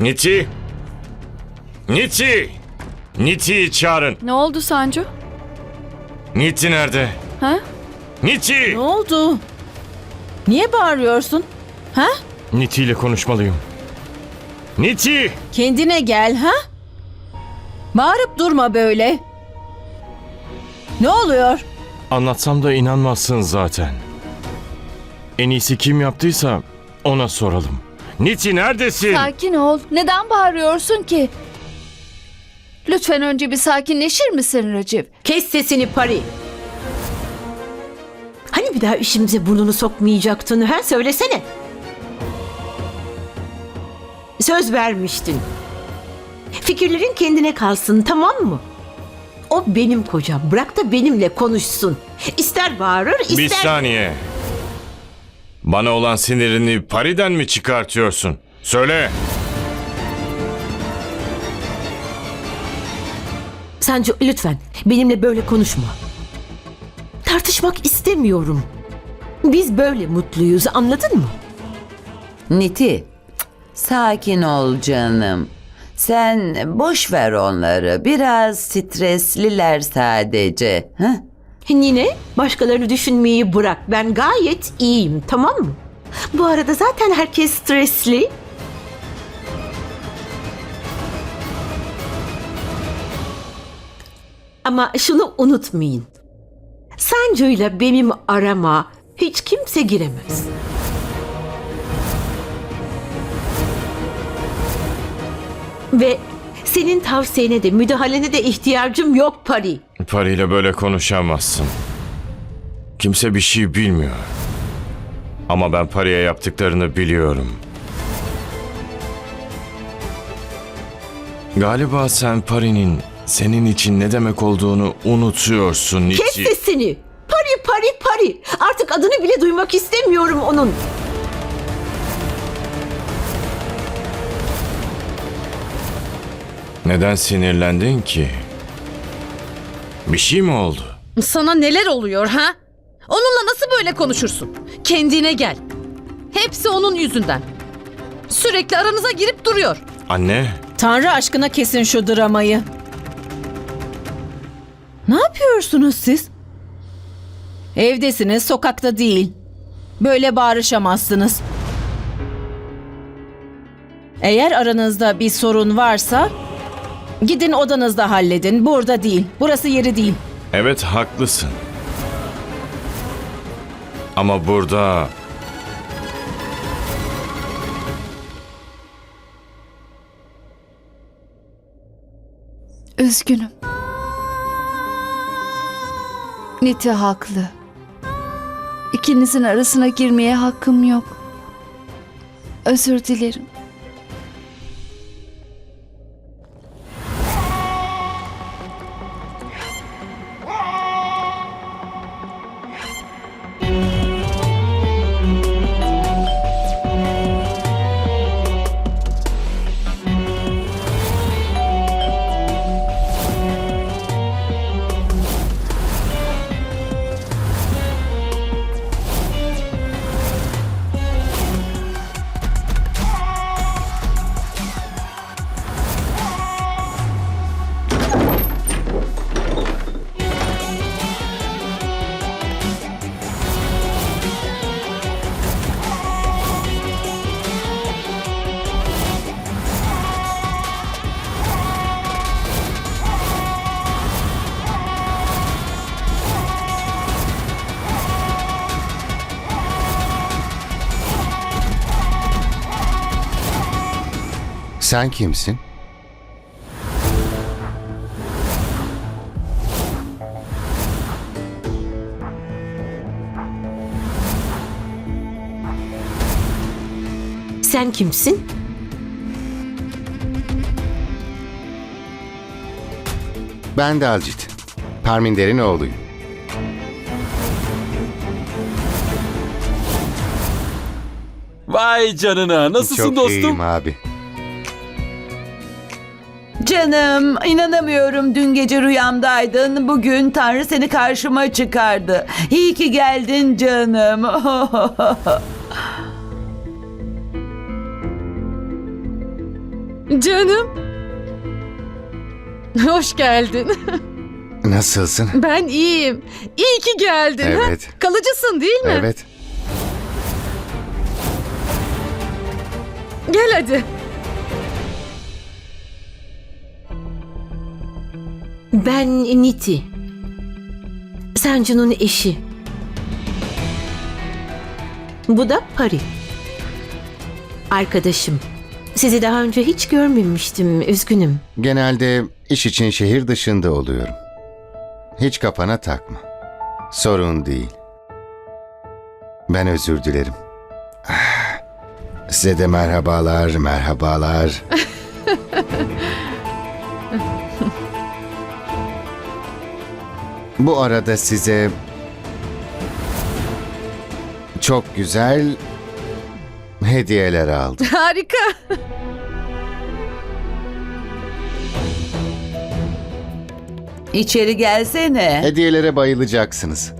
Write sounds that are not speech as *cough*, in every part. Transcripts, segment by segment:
Niti! Niti! Niti'yi çağırın. Ne oldu Sancu? Niti nerede? Ha? Niti! Ne oldu? Niye bağırıyorsun? Ha? Niti ile konuşmalıyım. Niti! Kendine gel ha? Bağırıp durma böyle. Ne oluyor? Anlatsam da inanmazsın zaten. En iyisi kim yaptıysa ona soralım. Niti neredesin? Sakin ol. Neden bağırıyorsun ki? Lütfen önce bir sakinleşir misin Recep? Kes sesini Pari. Hani bir daha işimize burnunu sokmayacaktın ha? Söylesene. Söz vermiştin. Fikirlerin kendine kalsın tamam mı? O benim kocam. Bırak da benimle konuşsun. İster bağırır ister... Bir saniye. Bana olan sinirini Pari'den mi çıkartıyorsun? Söyle. Sancı lütfen benimle böyle konuşma. Tartışmak istemiyorum. Biz böyle mutluyuz anladın mı? Niti, sakin ol canım. Sen boş ver onları. Biraz stresliler sadece. Hı? Nine başkalarını düşünmeyi bırak. Ben gayet iyiyim tamam mı? Bu arada zaten herkes stresli. Ama şunu unutmayın. Sancu'yla benim arama hiç kimse giremez. Ve senin tavsiyene de müdahalene de ihtiyacım yok Pari. Pari ile böyle konuşamazsın. Kimse bir şey bilmiyor. Ama ben Pari'ye yaptıklarını biliyorum. Galiba sen Pari'nin senin için ne demek olduğunu unutuyorsun Kes Niti. sesini. Pari pari pari. Artık adını bile duymak istemiyorum onun. Neden sinirlendin ki? Bir şey mi oldu? Sana neler oluyor ha? Onunla nasıl böyle konuşursun? Kendine gel. Hepsi onun yüzünden. Sürekli aranıza girip duruyor. Anne, Tanrı aşkına kesin şu dramayı. Ne yapıyorsunuz siz? Evdesiniz, sokakta değil. Böyle bağırışamazsınız. Eğer aranızda bir sorun varsa gidin odanızda halledin. Burada değil. Burası yeri değil. evet haklısın. Ama burada Üzgünüm. Niti haklı. İkinizin arasına girmeye hakkım yok. Özür dilerim. Sen kimsin? Sen kimsin? Ben Dalcit. Parminder'in oğluyum. Vay canına nasılsın Çok dostum? iyiyim abi. Canım inanamıyorum dün gece rüyamdaydın. Bugün Tanrı seni karşıma çıkardı. İyi ki geldin canım. *laughs* Canım. Hoş geldin. *laughs* Nasılsın? Ben iyiyim. İyi ki geldin. ha? Evet. Kalıcısın değil mi? Evet. Gel hadi. Ben Niti. Sancu'nun eşi. Bu da Pari. Arkadaşım. Sizi daha önce hiç görmemiştim. Üzgünüm. Genelde iş için şehir dışında oluyorum. Hiç kafana takma. Sorun değil. Ben özür dilerim. Ah, Size de merhabalar, merhabalar. *laughs* Bu arada size çok güzel hediyeler aldım. *laughs* Harika. İçeri gelsene. Hediyelere bayılacaksınız.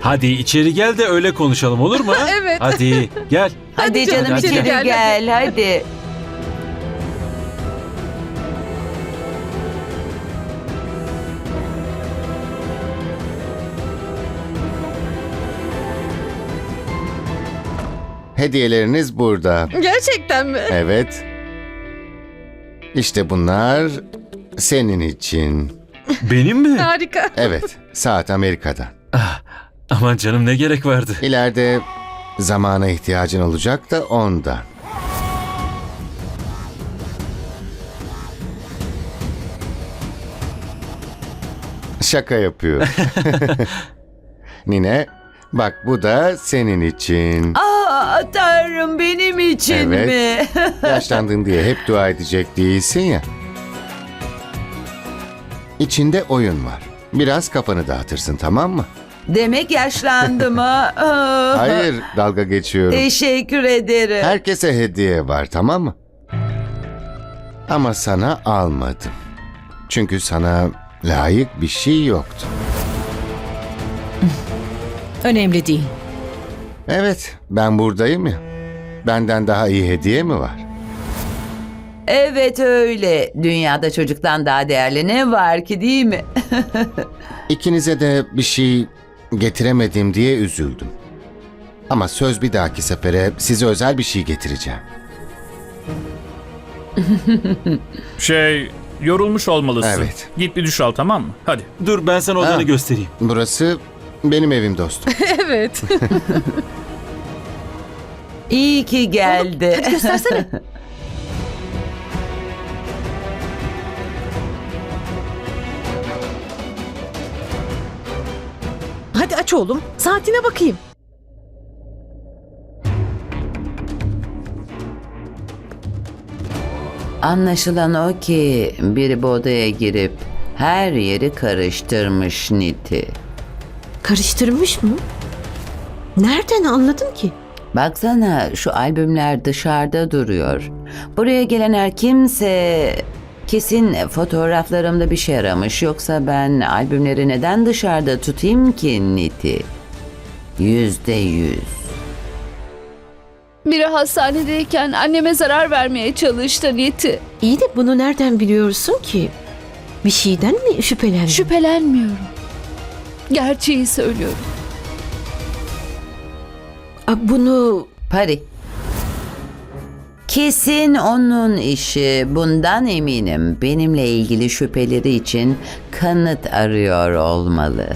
Hadi içeri gel de öyle konuşalım olur mu? *laughs* Evet. Hadi gel. Hadi, Hadi canım, canım hadi içeri gel, gel, hadi. Hediyeleriniz burada. Gerçekten mi? Evet. İşte bunlar senin için. Benim mi? Harika. Evet, saat Amerika'da. Ah, aman canım ne gerek vardı? İleride zamana ihtiyacın olacak da ondan. Şaka yapıyorum. *laughs* Nine, bak bu da senin için. Aa Tanrım benim için Evet. mi? *laughs* Yaşlandın diye hep dua edecek değilsin ya. İçinde oyun var. Biraz kafanı dağıtırsın tamam mı? Demek yaşlandım ha. *laughs* *laughs* Hayır dalga geçiyorum. Teşekkür ederim. Herkese hediye var tamam mı? Ama sana almadım. Çünkü sana layık bir şey yoktu. Önemli değil. Evet ben buradayım ya. Benden daha iyi hediye mi var? Evet öyle. Dünyada çocuktan daha değerli ne var ki değil mi? *laughs* İkinize de bir şey getiremedim diye üzüldüm. Ama söz bir dahaki sefere size özel bir şey getireceğim. *laughs* Şey, yorulmuş olmalısın. Evet. Git bir duş al tamam mı? Hadi. Dur ben sana odanı Ha. göstereyim. Burası benim evim dostum. *laughs* Evet. *laughs* İyi ki geldi. Hadi göstersene. *laughs* Hadi aç oğlum. Saatine bakayım. Anlaşılan o ki biri bu odaya girip her yeri karıştırmış Niti. Karıştırmış mı? Nereden anladın ki? Baksana şu albümler dışarıda duruyor. Buraya gelen her kimse kesin fotoğraflarımda bir şey aramış. Yoksa ben albümleri neden dışarıda tutayım ki Niti? Yüzde yüz. Biri hastanedeyken anneme zarar vermeye çalıştı Niti. İyi de bunu nereden biliyorsun ki? Bir şeyden mi şüphelendin? Şüphelenmiyorum. Gerçeği söylüyorum. Bunu Pari. Kesin onun işi. Bundan eminim. Benimle ilgili şüpheleri için kanıt arıyor olmalı.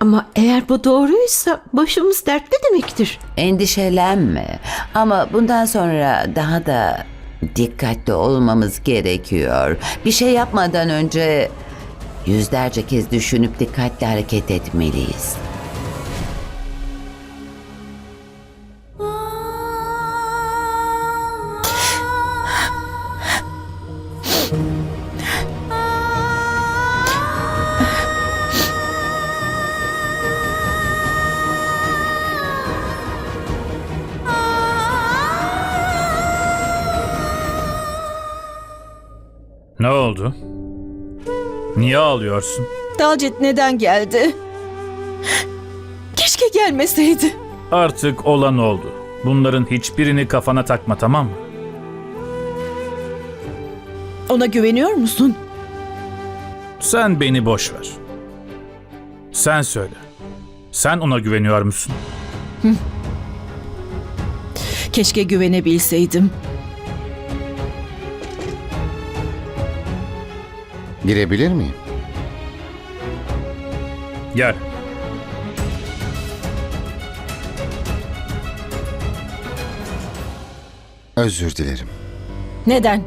ama eğer bu doğruysa başımız dertte demektir. Endişelenme. Ama bundan sonra daha da dikkatli olmamız gerekiyor. Bir şey yapmadan önce yüzlerce kez düşünüp dikkatli hareket etmeliyiz. Ne oldu? Niye ağlıyorsun? Dalcet neden geldi? Keşke gelmeseydi. Artık olan oldu. Bunların hiçbirini kafana takma tamam mı? Ona güveniyor musun? Sen beni boş ver. Sen söyle. Sen ona güveniyor musun? Keşke güvenebilseydim. Girebilir miyim? Gel. Özür dilerim. Neden?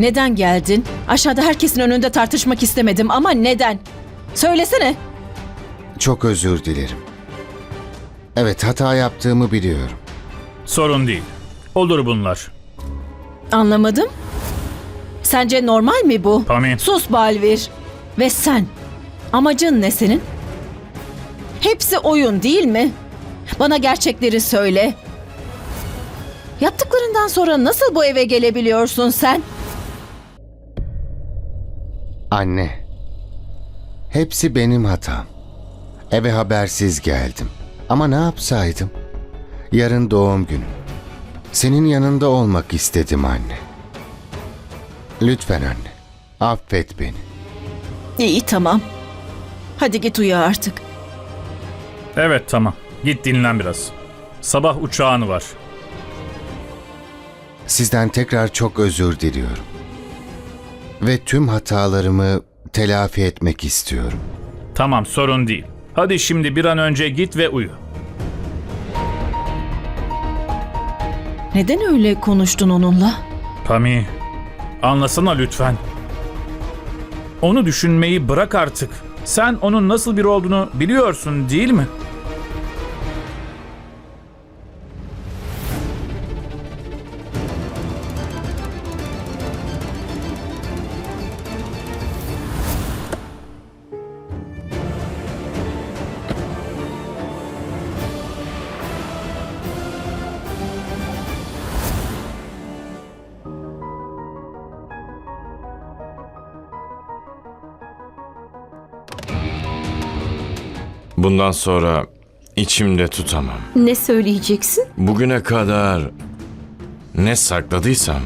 Neden geldin? Aşağıda herkesin önünde tartışmak istemedim ama neden? Söylesene. Çok özür dilerim. Evet hata yaptığımı biliyorum. Sorun değil. Olur bunlar. Anlamadım. Sence normal mi bu? Pami. Sus Balvir. Ve sen? Amacın ne senin? Hepsi oyun değil mi? Bana gerçekleri söyle. Yaptıklarından sonra nasıl bu eve gelebiliyorsun sen? Anne. Hepsi benim hatam. Eve habersiz geldim. Ama ne yapsaydım? Yarın doğum günüm. Senin yanında olmak istedim anne. Lütfen anne. Affet beni. İyi tamam. Hadi git uyu artık. Evet tamam. Git dinlen biraz. Sabah uçağın var. Sizden tekrar çok özür diliyorum. Ve tüm hatalarımı telafi etmek istiyorum. Tamam sorun değil. Hadi şimdi bir an önce git ve uyu. Neden öyle konuştun onunla? Pami, anlasana lütfen. Onu düşünmeyi bırak artık. Sen onun nasıl biri olduğunu biliyorsun değil mi? Bundan sonra içimde tutamam. Ne söyleyeceksin? Bugüne kadar ne sakladıysam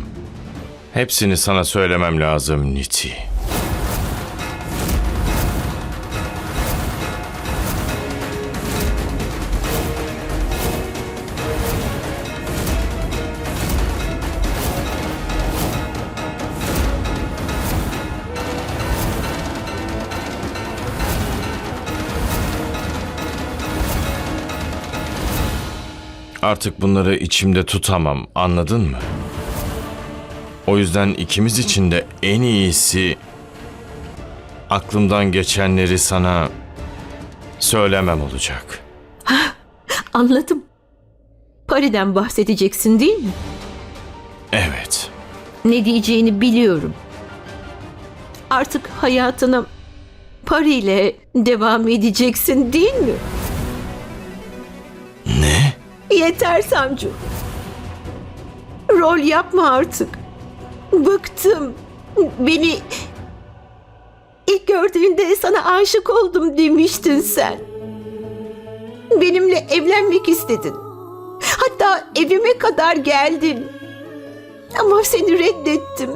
hepsini sana söylemem lazım Niti. Artık bunları içimde tutamam, anladın mı? O yüzden ikimiz için de en iyisi aklımdan geçenleri sana söylemem olacak. Anladım. Pari'den bahsedeceksin değil mi? Evet. Ne diyeceğini biliyorum. Artık hayatına Pari ile devam edeceksin değil mi? Yeter Samcu. Rol yapma artık. Bıktım. Beni ilk gördüğünde sana aşık oldum demiştin sen. Benimle evlenmek istedin. Hatta evime kadar geldin. Ama seni reddettim.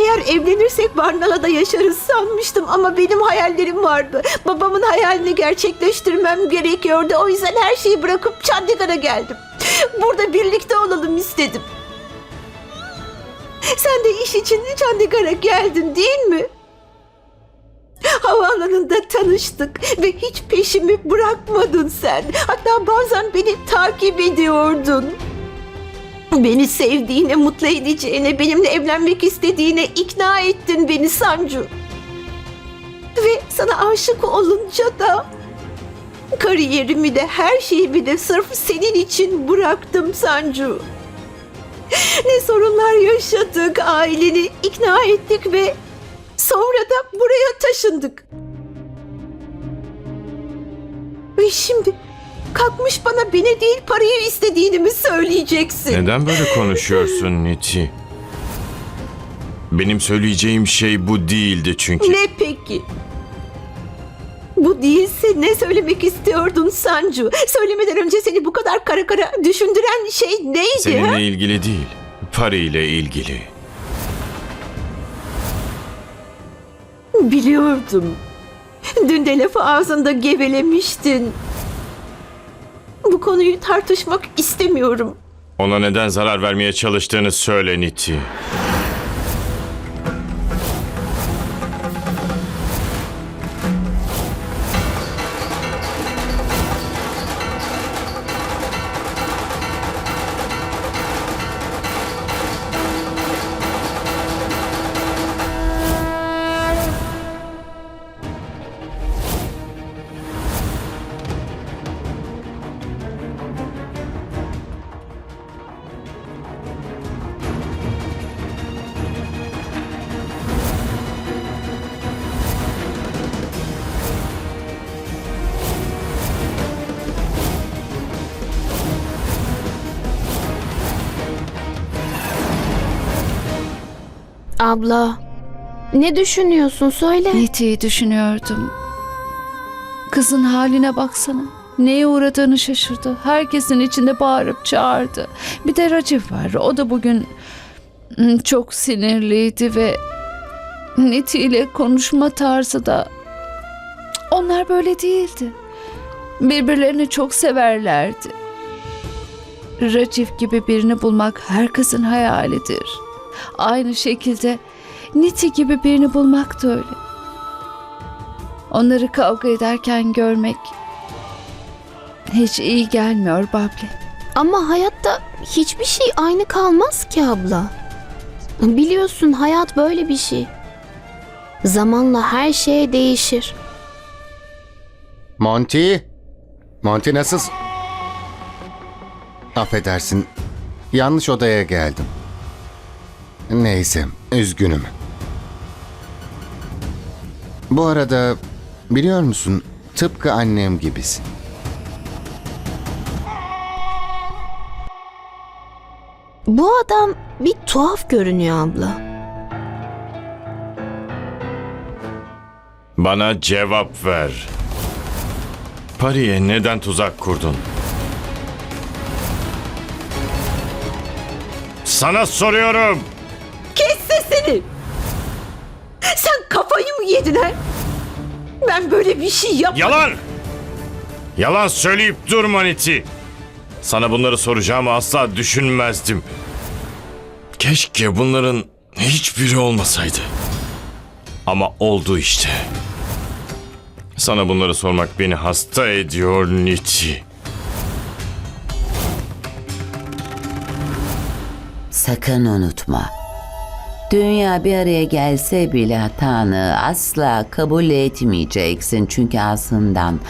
Eğer evlenirsek Barnala'da yaşarız sanmıştım ama benim hayallerim vardı. Babamın hayalini gerçekleştirmem gerekiyordu. O yüzden her şeyi bırakıp Chandigarh'a geldim. Burada birlikte olalım istedim. Sen de iş için Chandigarh'a geldin değil mi? Havaalanında tanıştık ve hiç peşimi bırakmadın sen. Hatta bazen beni takip ediyordun. Beni sevdiğine, mutlu edeceğine, benimle evlenmek istediğine ikna ettin beni Sancu. Ve sana aşık olunca da kariyerimi de her şeyimi de sırf senin için bıraktım Sancu. Ne sorunlar yaşadık, aileni ikna ettik ve sonra da buraya taşındık. Ve şimdi kalkmış bana beni değil parayı istediğini mi söyleyeceksin? Neden böyle konuşuyorsun Niti? Benim söyleyeceğim şey bu değildi çünkü. Ne peki? Bu değilse ne söylemek istiyordun Sancu? Söylemeden önce seni bu kadar kara kara düşündüren şey neydi? ha? Seninle ilgili değil, Pari ile ilgili. Biliyordum. Dün de lafı ağzında gevelemiştin. Bu konuyu tartışmak istemiyorum. Ona neden zarar vermeye çalıştığını söyle Niti. Abla, ne düşünüyorsun söyle. Niti'yi düşünüyordum. Kızın haline baksana. Neye uğradığını şaşırdı. Herkesin içinde bağırıp çağırdı. Bir de Racif var. O da bugün hmm, çok sinirliydi ve Niti ile konuşma tarzı da onlar böyle değildi. Birbirlerini çok severlerdi. Racif gibi birini bulmak her kızın hayalidir. Aynı şekilde Niti gibi birini bulmak da öyle. Onları kavga ederken görmek hiç iyi gelmiyor Babli. Ama hayatta hiçbir şey aynı kalmaz ki abla. Biliyorsun hayat böyle bir şey. Zamanla her şey değişir. Monty? Monty nasılsın? Affedersin. Yanlış odaya geldim. Neyse, üzgünüm. Bu arada biliyor musun tıpkı annem gibisin. Bu adam bir tuhaf görünüyor abla. Bana cevap ver. Pari'ye neden tuzak kurdun? Sana soruyorum. Sesini! Sen kafayı mı yedin ha? Ben böyle bir şey yapmadım. Yalan! Yalan söyleyip durma Niti. Sana bunları soracağımı asla düşünmezdim. Keşke bunların hiçbiri olmasaydı. Ama oldu işte. Sana bunları sormak beni hasta ediyor Niti. Sakın unutma. Dünya bir araya gelse bile hatanı asla kabul etmeyeceksin. Çünkü ağzından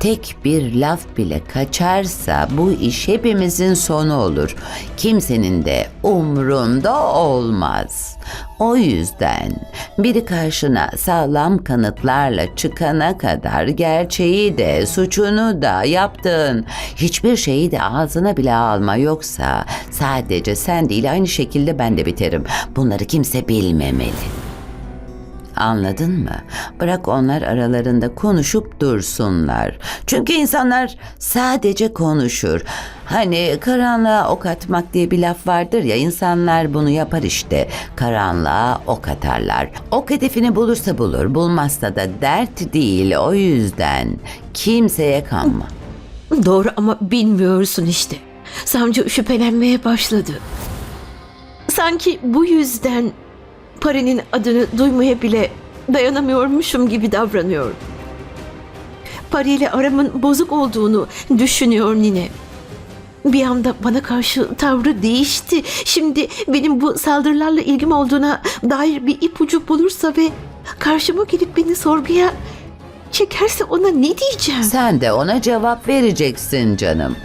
tek bir laf bile kaçarsa bu iş hepimizin sonu olur. Kimsenin de umrunda olmaz. O yüzden biri karşına sağlam kanıtlarla çıkana kadar gerçeği de suçunu da yaptığın hiçbir şeyi de ağzına bile alma yoksa sadece sen değil aynı şekilde ben de biterim. Bunları kimse bilmemeli. Anladın mı? Bırak onlar aralarında konuşup dursunlar. Çünkü insanlar sadece konuşur. Hani karanlığa ok atmak diye bir laf vardır ya insanlar bunu yapar işte. Karanlığa ok atarlar. Ok hedefini bulursa bulur, bulmazsa da dert değil. O yüzden kimseye kanma. Doğru ama bilmiyorsun işte. Savcı şüphelenmeye başladı. Sanki bu yüzden Pari'nin adını duymaya bile dayanamıyormuşum gibi davranıyor. Pari ile aramın bozuk olduğunu düşünüyor Nine. Bir anda bana karşı tavrı değişti. Şimdi benim bu saldırılarla ilgim olduğuna dair bir ipucu bulursa ve karşıma gelip beni sorguya çekerse ona ne diyeceğim? Sen de ona cevap vereceksin canım.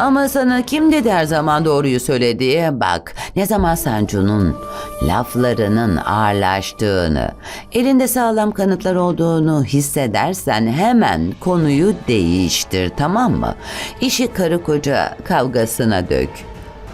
Ama sana kim dedi her zaman doğruyu söylediği bak. Ne zaman Sancu'nun laflarının ağırlaştığını, elinde sağlam kanıtlar olduğunu hissedersen hemen konuyu değiştir tamam mı? İşi karı koca kavgasına dök.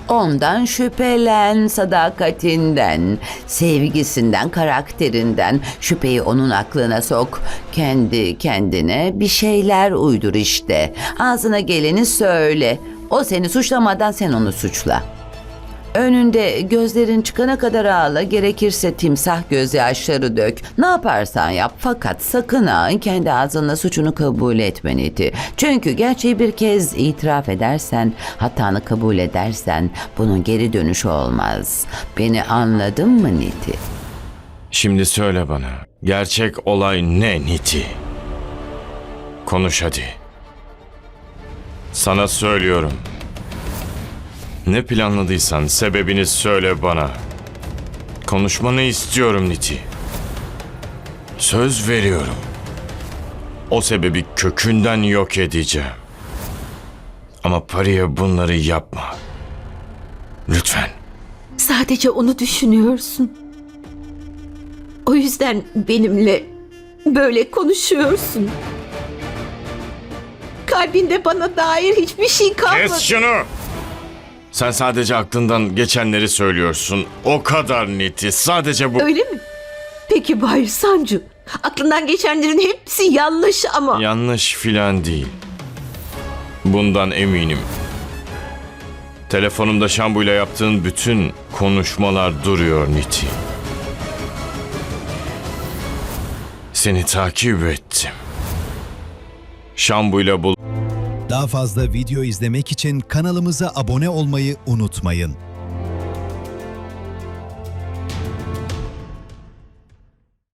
Ondan şüphelen, sadakatinden, sevgisinden, karakterinden. Şüpheyi onun aklına sok. Kendi kendine bir şeyler uydur işte. Ağzına geleni söyle. O seni suçlamadan sen onu suçla. Önünde gözlerin çıkana kadar ağla, gerekirse timsah gözyaşları dök. Ne yaparsan yap fakat sakın ha kendi ağzınla suçunu kabul etme Niti. Çünkü gerçeği bir kez itiraf edersen, hatanı kabul edersen bunun geri dönüşü olmaz. Beni anladın mı Niti? Şimdi söyle bana. Gerçek olay ne Niti? Konuş hadi. Sana söylüyorum. Ne planladıysan sebebini söyle bana. Konuşmanı istiyorum Niti. Söz veriyorum. O sebebi kökünden yok edeceğim. Ama Pariye bunları yapma. Lütfen. Sadece onu düşünüyorsun. O yüzden benimle böyle konuşuyorsun. Kalbinde bana dair hiçbir şey kalmadı. Kes şunu! Sen sadece aklından geçenleri söylüyorsun. O kadar Niti. Sadece bu... Öyle mi? Peki Bay Sancu, aklından geçenlerin hepsi yanlış ama... Yanlış filan değil. Bundan eminim. Telefonumda Şambu'yla yaptığın bütün konuşmalar duruyor Niti. Seni takip ettim. Şambu'yla bul... Daha fazla video izlemek için kanalımıza abone olmayı unutmayın.